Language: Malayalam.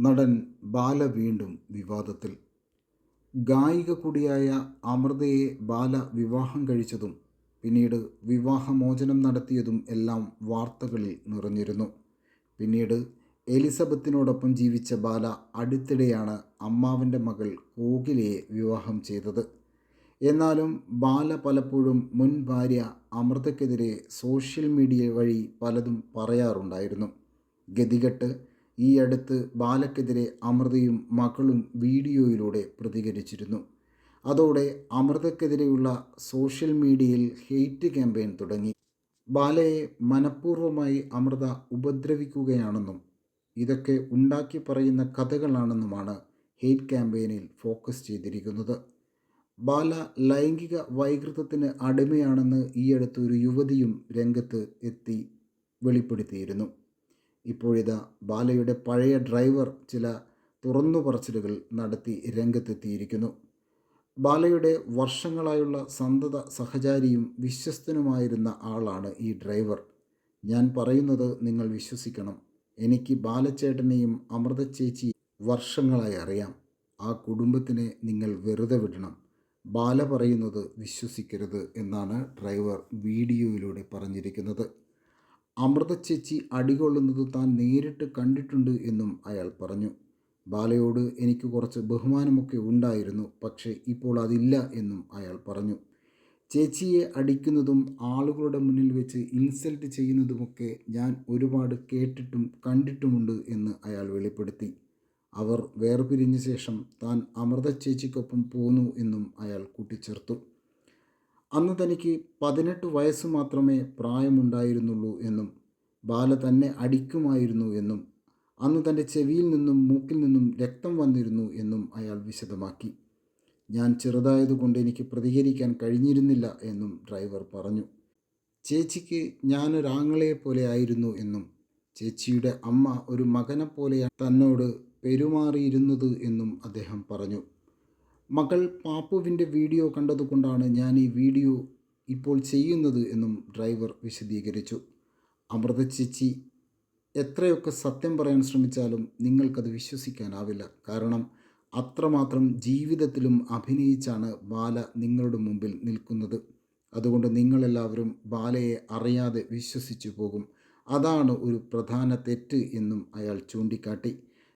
നടൻ ബാല വീണ്ടും വിവാദത്തിൽ. ഗായിക കൂടിയായ അമൃതയെ ബാല വിവാഹം കഴിച്ചതും പിന്നീട് വിവാഹമോചനം നടത്തിയതും എല്ലാം വാർത്തകളിൽ നിറഞ്ഞിരുന്നു. പിന്നീട് എലിസബത്തിനോടൊപ്പം ജീവിച്ച ബാല അടുത്തിടെയാണ് അമ്മാവന്റെ മകൾ കോകിലയെ വിവാഹം ചെയ്തത്. എന്നാലും ബാല പലപ്പോഴും മുൻ ഭാര്യ അമൃതയ്ക്കെതിരെ സോഷ്യൽ മീഡിയ വഴി പലതും പറയാറുണ്ടായിരുന്നു. ഗതികെട്ട് ഈ അടുത്ത് ബാലക്കെതിരെ അമൃതയും മകളും വീഡിയോയിലൂടെ പ്രതികരിച്ചിരുന്നു. അതോടെ അമൃതക്കെതിരെയുള്ള സോഷ്യൽ മീഡിയയിൽ ഹെയ്റ്റ് ക്യാമ്പയിൻ തുടങ്ങി. ബാലയെ മനഃപൂർവമായി അമൃത ഉപദ്രവിക്കുകയാണെന്നും ഇതൊക്കെ ഉണ്ടാക്കി പറയുന്ന കഥകളാണെന്നുമാണ് ഹെയ്റ്റ് ക്യാമ്പയിനിൽ ഫോക്കസ് ചെയ്തിരിക്കുന്നത്. ബാല ലൈംഗിക വൈകൃതത്തിന് അടിമയാണെന്ന് ഈയടുത്ത് ഒരു യുവതിയും രംഗത്ത് എത്തി വെളിപ്പെടുത്തിയിരുന്നു. ഇപ്പോഴിതാ ബാലയുടെ പഴയ ഡ്രൈവർ ചില തുറന്നു പറച്ചിലുകൾ നടത്തി രംഗത്തെത്തിയിരിക്കുന്നു. ബാലയുടെ വർഷങ്ങളായുള്ള സന്തത സഹചാരിയും വിശ്വസ്തനുമായിരുന്ന ആളാണ് ഈ ഡ്രൈവർ. ഞാൻ പറയുന്നത് നിങ്ങൾ വിശ്വസിക്കണം. എനിക്ക് ബാലച്ചേട്ടനെയും അമൃത ചേച്ചി വർഷങ്ങളായി അറിയാം. ആ കുടുംബത്തിനെ നിങ്ങൾ വെറുതെ വിടണം. ബാല പറയുന്നത് വിശ്വസിക്കരുത് എന്നാണ് ഡ്രൈവർ വീഡിയോയിലൂടെ പറഞ്ഞിരിക്കുന്നത്. അമൃത ചേച്ചി അടികൊള്ളുന്നത് താൻ നേരിട്ട് കണ്ടിട്ടുണ്ട് എന്നും അയാൾ പറഞ്ഞു. ബാലയോട് എനിക്ക് കുറച്ച് ബഹുമാനമൊക്കെ ഉണ്ടായിരുന്നു പക്ഷേ ഇപ്പോൾ അതില്ല എന്നും അയാൾ പറഞ്ഞു. ചേച്ചിയെ അടിക്കുന്നതും ആളുകളുടെ മുന്നിൽ വെച്ച് ഇൻസൾട്ട് ചെയ്യുന്നതുമൊക്കെ ഞാൻ ഒരുപാട് കേട്ടിട്ടും കണ്ടിട്ടുമുണ്ട് എന്ന് അയാൾ വെളിപ്പെടുത്തി. അവർ വേർപിരിഞ്ഞ ശേഷം താൻ അമൃത ചേച്ചിക്കൊപ്പം പോന്നു എന്നും അയാൾ കൂട്ടിച്ചേർത്തു. അന്ന് തനിക്ക് പതിനെട്ട് വയസ്സ് മാത്രമേ പ്രായമുണ്ടായിരുന്നുള്ളൂ എന്നും ബാല തന്നെ അടിക്കുമായിരുന്നു എന്നും അന്ന് തന്റെ ചെവിയിൽ നിന്നും മൂക്കിൽ നിന്നും രക്തം വന്നിരുന്നു എന്നും അയാൾ വിശദമാക്കി. ഞാൻ ചെറുതായതുകൊണ്ട് എനിക്ക് പ്രതികരിക്കാൻ കഴിഞ്ഞിരുന്നില്ല എന്നും ഡ്രൈവർ പറഞ്ഞു. ചേച്ചിക്ക് ഞാനൊരാങ്ങളെ പോലെ ആയിരുന്നു എന്നും ചേച്ചിയുടെ അമ്മ ഒരു മകനെ പോലെയാണ് തന്നോട് പെരുമാറിയിരുന്നത് എന്നും അദ്ദേഹം പറഞ്ഞു. മകൾ പാപ്പുവിന്റെ വീഡിയോ കണ്ടതുകൊണ്ടാണ് ഞാൻ ഈ വീഡിയോ ഇപ്പോൾ ചെയ്യുന്നത് എന്നും ഡ്രൈവർ വിശദീകരിച്ചു. അമൃത ചേച്ചി എത്രയൊക്കെ സത്യം പറയാൻ ശ്രമിച്ചാലും നിങ്ങൾക്കത് വിശ്വസിക്കാനാവില്ല. കാരണം അത്രമാത്രം ജീവിതത്തിലും അഭിനയിച്ചാണ് ബാല നിങ്ങളുടെ മുമ്പിൽ നിൽക്കുന്നത്. അതുകൊണ്ട് നിങ്ങളെല്ലാവരും ബാലയെ അറിയാതെ വിശ്വസിച്ചു പോകും. അതാണ് ഒരു പ്രധാന തെറ്റ് എന്നും അയാൾ ചൂണ്ടിക്കാട്ടി.